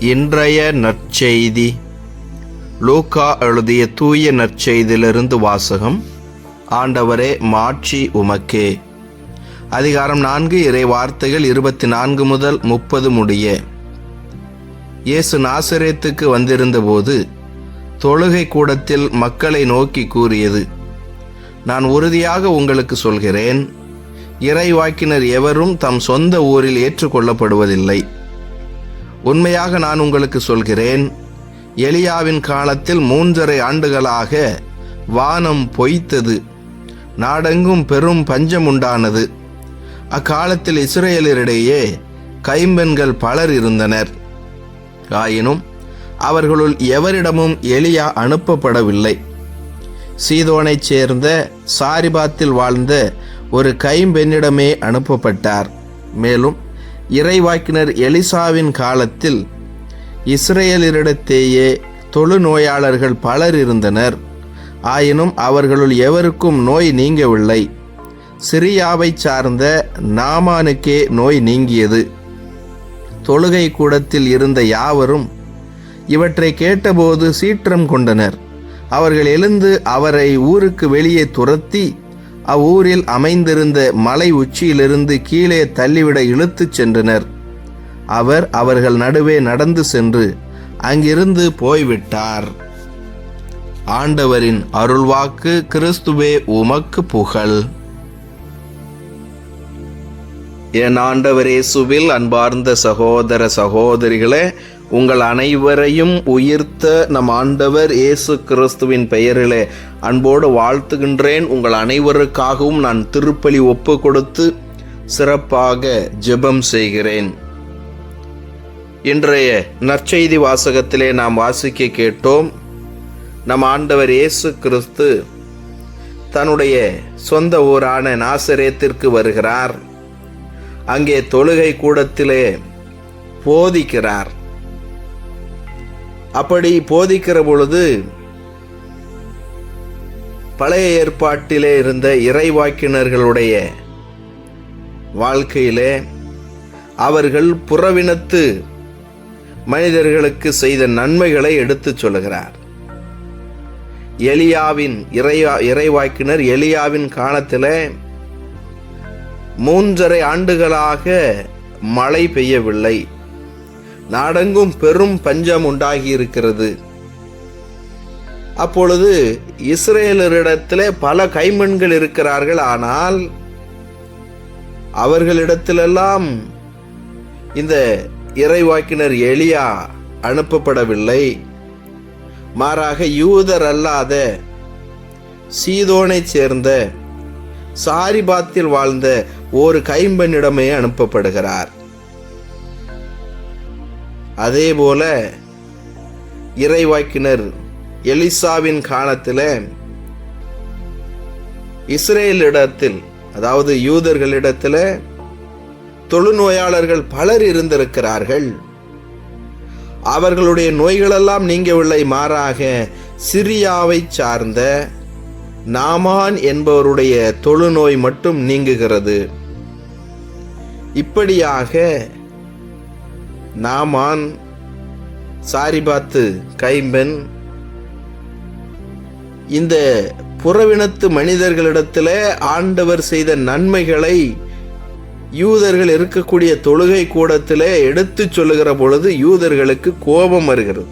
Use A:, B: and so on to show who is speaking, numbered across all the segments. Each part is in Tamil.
A: இன்றைய நற்செய்தி. லூக்கா எழுதிய தூய நற்செய்தியிலிருந்து வாசகம். ஆண்டவரே மாட்சி உமக்கே. அதிகாரம் நான்கு இறை வார்த்தைகள் இருபத்தி நான்கு முதல் முப்பது முடிய. இயேசு நாசரேத்துக்கு வந்திருந்தபோது தொழுகை கூடத்தில் மக்களை நோக்கி கூறியது நான் உறுதியாக உங்களுக்கு சொல்கிறேன். இறைவாக்கினர் எவரும் தம் சொந்த ஊரில் ஏற்றுக்கொள்ளப்படுவதில்லை. உண்மையாக நான் உங்களுக்கு சொல்கிறேன் எலியாவின் காலத்தில் மூன்றரை ஆண்டுகளாக வானம் பொய்த்தது நாடெங்கும் பெரும் பஞ்சம் உண்டானது. அக்காலத்தில் இஸ்ரேலரிடையே கைம்பெண்கள் பலர் இருந்தனர். ஆயினும் அவர்களுள் எவரிடமும் எலியா அனுப்பப்படவில்லை. சீதோனைச் சேர்ந்த சாரிபாத்தில் வாழ்ந்த ஒரு கைம்பெண்ணிடமே அனுப்பப்பட்டார். மேலும் இறைவாக்கினர் எலிசாவின் காலத்தில் இஸ்ரேலரிடத்தேயே தொழுநோயாளர்கள் பலர் இருந்தனர். ஆயினும் அவர்களுள் எவருக்கும் நோய் நீங்கவில்லை. சிரியாவைச் சார்ந்த நாமானுக்கே நோய் நீங்கியது. தொழுகை கூடத்தில் இருந்த யாவரும் இவற்றை கேட்டபோது சீற்றம் கொண்டனர். அவர்கள் எழுந்து அவரை ஊருக்கு வெளியே துரத்தி அவ்வூரில் அமைந்திருந்த மலை உச்சியிலிருந்து கீழே தள்ளிவிட இழுத்துச் சென்றனர். அவர் அவர்கள் நடுவே நடந்து சென்று அங்கிருந்து போய்விட்டார். ஆண்டவரின் அருள்வாக்கு கிறிஸ்துவே உமக்கு புகழ். என் ஆண்டவர் இயேசுவில் அன்பார்ந்த சகோதர சகோதரிகளே உங்கள் அனைவரையும் உயிர்த்த நம் ஆண்டவர் இயேசு கிறிஸ்துவின் பெயரிலே அன்போடு வாழ்த்துகின்றேன். உங்கள் அனைவருக்காகவும் நான் திருப்பலி ஒப்பு கொடுத்து சிறப்பாக ஜெபம் செய்கிறேன். இன்றைய நற்செய்தி வாசகத்திலே நாம் வாசிக்க கேட்டோம். நம் ஆண்டவர் இயேசு கிறிஸ்து தன்னுடைய சொந்த ஊரான நாசரேத்திற்கு வருகிறார். அங்கே தொழுகை கூடத்திலே போதிக்கிறார். அப்படி போதிக்கிற பொழுது பழைய ஏற்பாட்டிலே இருந்த இறைவாக்கினர்களுடைய வாழ்க்கையிலே அவர்கள் புறவினத்து மனிதர்களுக்கு செய்த நன்மைகளை எடுத்துச் சொல்லுகிறார். எலியாவின் இறைவா இறைவாக்கினர் எலியாவின் காலத்தில் மூன்றரை ஆண்டுகளாக மழை பெய்யவில்லை. நாடெங்கும் பெரும் பஞ்சம் உண்டாகி இருக்கிறது அப்பொழுது இஸ்ரேலரிடத்திலே பல கைமண்கள் இருக்கிறார்கள். ஆனால் அவர்களிடத்திலெல்லாம் இந்த இறைவாக்கினர் எளியா அனுப்பப்படவில்லை. மாறாக யூதர் அல்லாத சீதோனைச் சேர்ந்த சாரிபாத்தில் வாழ்ந்த ஒரு கைம்பெண்ணிடமே அனுப்பப்படுகிறார். அதேபோல இறைவாக்கினர் எலிசாவின் காலத்தில் இஸ்ரேலிடத்தில் அதாவது யூதர்களிடத்தில் தொழுநோயாளர்கள் பலர் இருந்திருக்கிறார்கள். அவர்களுடைய நோய்களெல்லாம் நீங்கவில்லை மாறாக சிரியாவை சார்ந்த நாமான் என்பவருடைய தொழுநோய் மட்டும் நீங்குகிறது. இப்படியாக நாமான் சாரிபாத்து கைம்பெண். இந்த புறவினத்து மனிதர்களிடத்தில் ஆண்டவர் செய்த நன்மைகளை யூதர்கள் இருக்கக்கூடிய தொழுகை கூடத்தில் எடுத்து சொல்லுகிற பொழுது யூதர்களுக்கு கோபம் வருகிறது.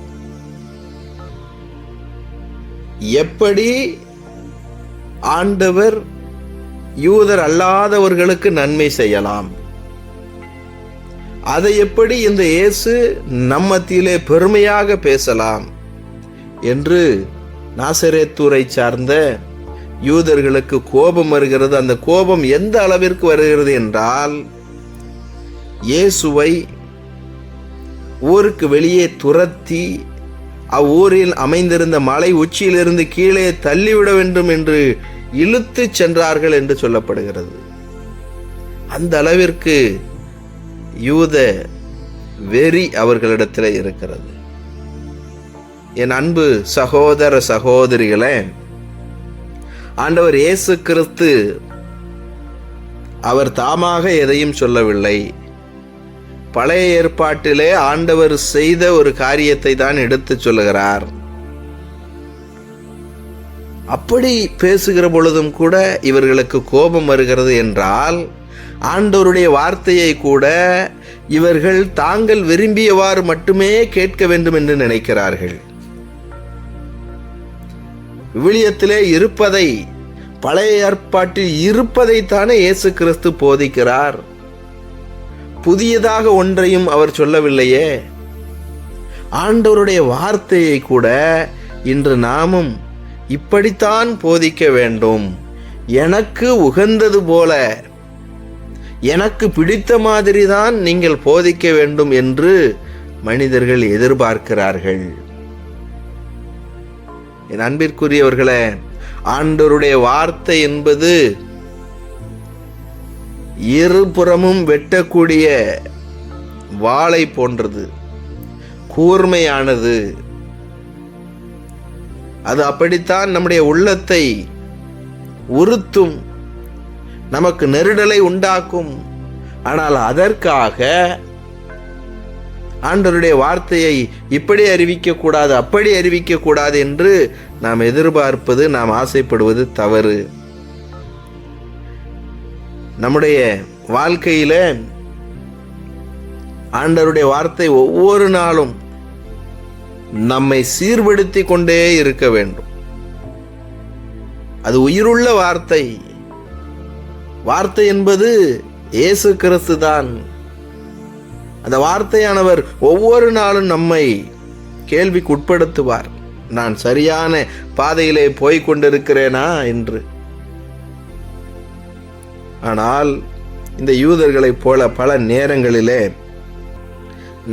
A: எப்படி ஆண்டவர் யூதர் அல்லாதவர்களுக்கு நன்மை செய்யலாம்? அதை எப்படி இந்த இயேசு நம்மத்திலே பெருமையாக பேசலாம் என்று நாசரேத்தூரை சார்ந்த யூதர்களுக்கு கோபம் வருகிறது. அந்த கோபம் எந்த அளவிற்கு வருகிறது என்றால் இயேசுவை ஊருக்கு வெளியே துரத்தி அவ்வூரில் அமைந்திருந்த மலை உச்சியிலிருந்து கீழே தள்ளிவிட வேண்டும் என்று இழுத்து சென்றார்கள் என்று சொல்லப்படுகிறது. அந்த அளவிற்கு யூத வெறி அவர்களிடத்தில் இருக்கிறது. என் அன்பு சகோதர சகோதரிகளே ஆண்டவர் இயேசு கிறிஸ்து அவர் தாமாக எதையும் சொல்லவில்லை. பழைய ஏற்பாட்டிலே ஆண்டவர் செய்த ஒரு காரியத்தை தான் எடுத்துச் சொல்லுகிறார். அப்படி பேசுகிற பொழுதும் கூட இவர்களுக்கு கோபம் வருகிறது என்றால் ஆண்டவருடைய வார்த்தையை கூட இவர்கள் தாங்கள் விரும்பியவாறு மட்டுமே கேட்க வேண்டும் என்று நினைக்கிறார்கள். விவிலியத்திலே இருப்பதை பழைய ஏற்பாட்டில் இருப்பதைத்தானே இயேசு கிறிஸ்து போதிக்கிறார்? புதியதாக ஒன்றையும் அவர் சொல்லவில்லையே? ஆண்டவருடைய வார்த்தையை கூட இன்று நாமும் இப்படித்தான் போதிக்க வேண்டும். எனக்கு உகந்தது போல எனக்கு பிடித்த மாதிரி தான் நீங்கள் போதிக்க வேண்டும் என்று மனிதர்கள் எதிர்பார்க்கிறார்கள். என் அன்பிற்குரியவர்களே ஆண்டோருடைய வார்த்தை என்பது இருபுறமும் வெட்டக்கூடிய வாளை போன்றது கூர்மையானது. அது அப்படித்தான் நம்முடைய உள்ளத்தை உறுத்தும் நமக்கு நெருடலை உண்டாக்கும். ஆனால் அதற்காக ஆண்டவருடைய வார்த்தையை இப்படி அறிவிக்கக்கூடாது அப்படி அறிவிக்க கூடாது என்று நாம் எதிர்பார்ப்பது நாம் ஆசைப்படுவது தவறு. நம்முடைய வாழ்க்கையில ஆண்டவருடைய வார்த்தை ஒவ்வொரு நாளும் நம்மை சீர்படுத்தி கொண்டே இருக்க வேண்டும். அது உயிருள்ள வார்த்தை. வார்த்தை என்பது இயேசு கிறிஸ்து தான். அந்த வார்த்தையானவர் ஒவ்வொரு நாளும் நம்மை கேள்விக்கு உட்படுத்துவார். நான் சரியான பாதையிலே போய்க் கொண்டிருக்கிறேனா என்று. ஆனால் இந்த யூதர்களைப் போல பல நேரங்களிலே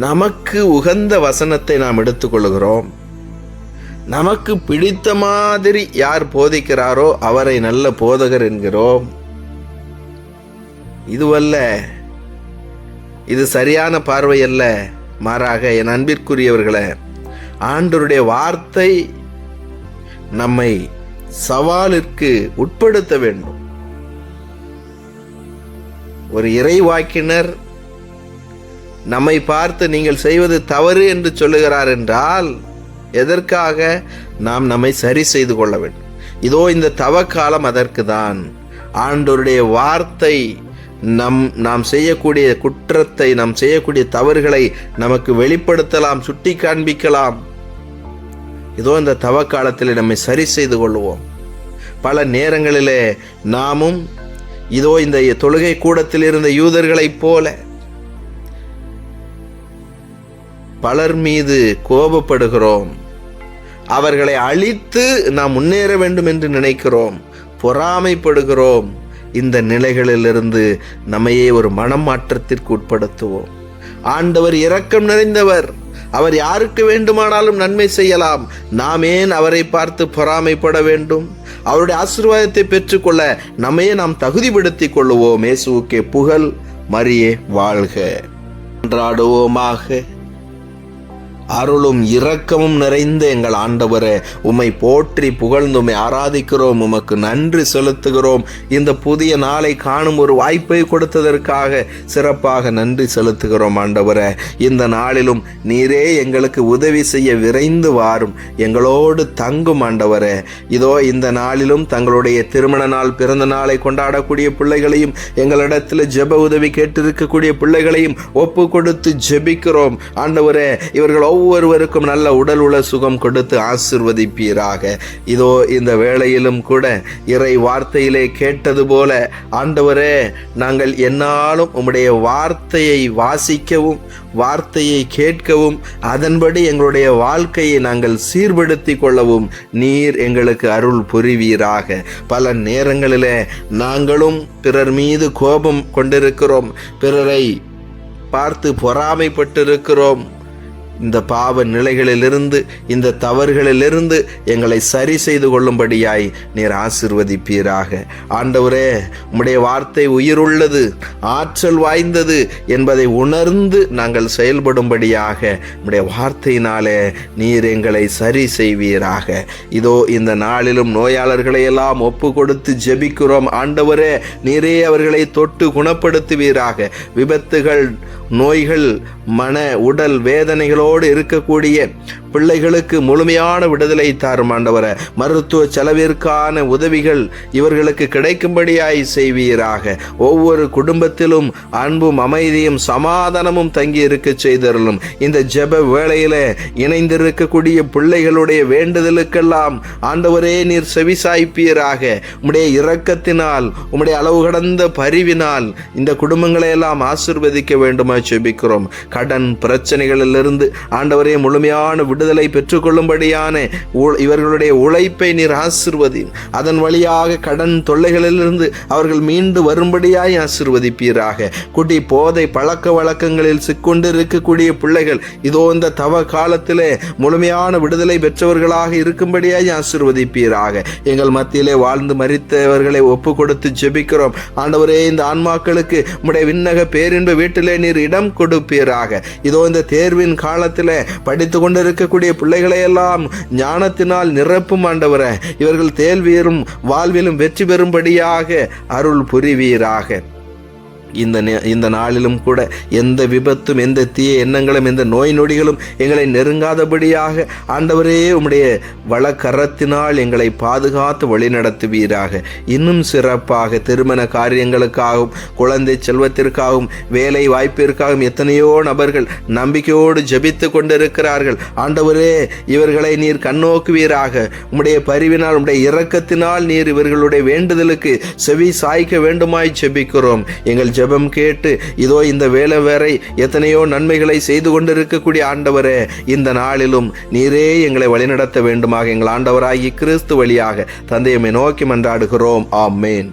A: நமக்கு உகந்த வசனத்தை நாம் எடுத்துக்கொள்கிறோம். நமக்கு பிடித்த மாதிரி யார் போதிக்கிறாரோ அவரை நல்ல போதகர் என்கிறோம். இதுவல்ல இது சரியான பார்வை அல்ல மாறாக என் அன்பிற்குரியவர்களை ஆண்டருடைய வார்த்தை நம்மை சவாலிற்கு உட்படுத்த வேண்டும். ஒரு இறைவாக்கினர் நம்மை பார்த்து நீங்கள் செய்வது தவறு என்று சொல்லுகிறார் என்றால் எதற்காக நாம் நம்மை சரி செய்து கொள்ள வேண்டும்? இதோ இந்த தவக்காலம் அதற்கு தான் ஆண்டோருடைய வார்த்தை நம் நாம் செய்யக்கூடிய குற்றத்தை நாம் செய்யக்கூடிய தவறுகளை நமக்கு வெளிப்படுத்தலாம் சுட்டி காண்பிக்கலாம். இதோ இந்த தவ காலத்தில் நம்மை சரி செய்து கொள்வோம். பல நேரங்களிலே நாமும் இதோ இந்த தொழுகை கூடத்தில் இருந்த யூதர்களைப் போல பலர் மீது கோபப்படுகிறோம். அவர்களை அழித்து நாம் முன்னேற வேண்டும் என்று நினைக்கிறோம். பொறாமைப்படுகிறோம். இந்த நிலைகளிலிருந்து நம்மையே ஒரு மனம் மாற்றத்திற்கு உட்படுத்துவோம். ஆண்டவர் இரக்கம் நிறைந்தவர். அவர் யாருக்கு வேண்டுமானாலும் நன்மை செய்யலாம். நாம் ஏன் அவரை பார்த்து பொறாமைப்பட வேண்டும். அவருடைய ஆசீர்வாதத்தை பெற்றுக்கொள்ள நம்மையே நாம் தகுதிப்படுத்திக் கொள்ளுவோம். இயேசுவுக்கே புகழ் மரியே வாழ்க. அன்றாடுவோமாக அருளும் இரக்கமும் நிறைந்த எங்கள் ஆண்டவரே உம்மை போற்றி புகழ்ந்து உம்மை ஆராதிக்கிறோம் உமக்கு நன்றி செலுத்துகிறோம். இந்த புதிய நாளை காணும் ஒரு வாய்ப்பை கொடுத்ததற்காக சிறப்பாக நன்றி செலுத்துகிறோம் ஆண்டவரே. இந்த நாளிலும் நீரே எங்களுக்கு உதவி செய்ய விரைந்து வாரும். எங்களோடு தங்கும் ஆண்டவரே. இதோ இந்த நாளிலும் தங்களுடைய திருமண நாள் பிறந்த நாளை கொண்டாடக்கூடிய பிள்ளைகளையும் எங்களிடத்தில் ஜெப உதவி கேட்டிருக்கக்கூடிய பிள்ளைகளையும் ஒப்பு கொடுத்து ஜெபிக்கிறோம். ஆண்டவரே இவர்கள் ஒவ்வொருவருக்கும் நல்ல உடல் உள்ள சுகம் கொடுத்து ஆசிர்வதிப்பீராக. இதோ இந்த வேளையிலும் கூட இறை வார்த்தையிலே கேட்டது போல ஆண்டவரே நாங்கள் என்னாலும் உம்முடைய வார்த்தையை வாசிக்கவும் வார்த்தையை கேட்கவும் அதன்படி எங்களுடைய வாழ்க்கையை நாங்கள் சீர்படுத்தி கொள்ளவும் நீர் எங்களுக்கு அருள் புரிவீராக. பல நேரங்களிலே நாங்களும் பிறர் மீது கோபம் கொண்டிருக்கிறோம். பிறரை பார்த்து பொறாமைப்பட்டிருக்கிறோம். இந்த பாவ நிலைகளிலிருந்து இந்த தவறுகளிலிருந்து எங்களை சரி செய்து கொள்ளும்படியாய் நீர் ஆசிர்வதிப்பீராக. ஆண்டவரே உம்முடைய வார்த்தை உயிருள்ளது ஆற்றல் வாய்ந்தது என்பதை உணர்ந்து நாங்கள் செயல்படும்படியாக உம்முடைய வார்த்தையினாலே நீர் எங்களை சரி செய்வீராக. இதோ இந்த நாளிலும் நோயாளர்களை எல்லாம் ஒப்பு கொடுத்து ஜெபிக்கிறோம். ஆண்டவரே நீரே அவர்களை தொட்டு குணப்படுத்துவீராக. விபத்துகள் நோய்கள் மன உடல் வேதனைகளோடு இருக்கக்கூடிய பிள்ளைகளுக்கு முழுமையான விடுதலை தாரும் ஆண்டவர. மருத்துவ செலவிற்கான உதவிகள் இவர்களுக்கு கிடைக்கும்படியாய் செய்வீராக. ஒவ்வொரு குடும்பத்திலும் அன்பும் அமைதியும் சமாதானமும் தங்கி இருக்க செய்தருளும். இந்த ஜெப வேளையில இணைந்திருக்கக்கூடிய பிள்ளைகளுடைய வேண்டுதலுக்கெல்லாம் ஆண்டவரே நீர் செவிசாய்ப்பீராக. உம்முடைய இரக்கத்தினால் உம்முடைய அளவு கடந்த பரிவினால் இந்த குடும்பங்களை எல்லாம் ஆசிர்வதிக்க வேண்டுமா செபிக்கிறோம். கடன் பிரச்சனைகளிலிருந்து ஆண்டவரே முழுமையான விடுதலை பெற்றுக்கொள்ளும்படியான உ- இவர்களுடைய உழைப்பை நீர் ஆசிர்வதி அதன் வழியாக கடன் தொல்லைகளிலிருந்து அவர்கள் மீண்டு வரும்படியாய் ஆசிர்வதிப்பீராக. குடி போதை பழக்க வழக்கங்களில் சிக்கொண்டு இருக்கக்கூடிய பிள்ளைகள் இதோ இந்த தவ காலத்திலே முழுமையான விடுதலை பெற்றவர்களாக இருக்கும்படியாய் ஆசிர்வதிப்பீராக. எங்கள் மத்தியிலே வாழ்ந்து மறித்தவர்களை ஒப்பு கொடுத்து ஜெபிக்கிறோம். ஆண்டவரே இந்த ஆன்மாக்களுக்கு உடைய விண்ணக பேரின்ப வீட்டிலே நீர் இடம் கொடுப்பீராக. இதோ இந்த தேர்வின் காலத்தில் படித்து கொண்டிருக்கக்கூடிய பிள்ளைகளை எல்லாம் ஞானத்தினால் நிரப்பும் ஆண்டவரை. இவர்கள் தேர்வியரும் வாழ்விலும் வெற்றி பெறும்படியாக அருள் புரிவீராக. இந்த இந்த நாளிலும் கூட எந்த விபத்தும் எந்த தீய எண்ணங்களும் எந்த நோய் நொடிகளும் எங்களை நெருங்காதபடியாக ஆண்டவரே உம்முடைய வளக்கரத்தினால் எங்களை பாதுகாத்து வழிநடத்துவீராக. இன்னும் சிறப்பாக திருமண காரியங்களுக்காகவும் குழந்தை செல்வத்திற்காகவும் வேலை வாய்ப்பிற்காகவும் எத்தனையோ நபர்கள் நம்பிக்கையோடு ஜெபித்து கொண்டிருக்கிறார்கள். ஆண்டவரே இவர்களை நீர் கண்ணோக்குவீராக. உம்முடைய பரிவினால் உம்முடைய இரக்கத்தினால் நீர் இவர்களுடைய வேண்டுதலுக்கு செவி சாய்க்க வேண்டுமாய் ஜெபிக்கிறோம். எங்கள் ஜெபம் கேட்டு இதோ இந்த வேலை வரை எத்தனையோ நன்மைகளை செய்து கொண்டிருக்கக்கூடிய ஆண்டவரே இந்த நாளிலும் நீரே எங்களை வழிநடத்த வேண்டுமாக எங்கள் ஆண்டவராகி கிறிஸ்து வழியாக தந்தையமை நோக்கி மன்றாடுகிறோம். ஆமேன்.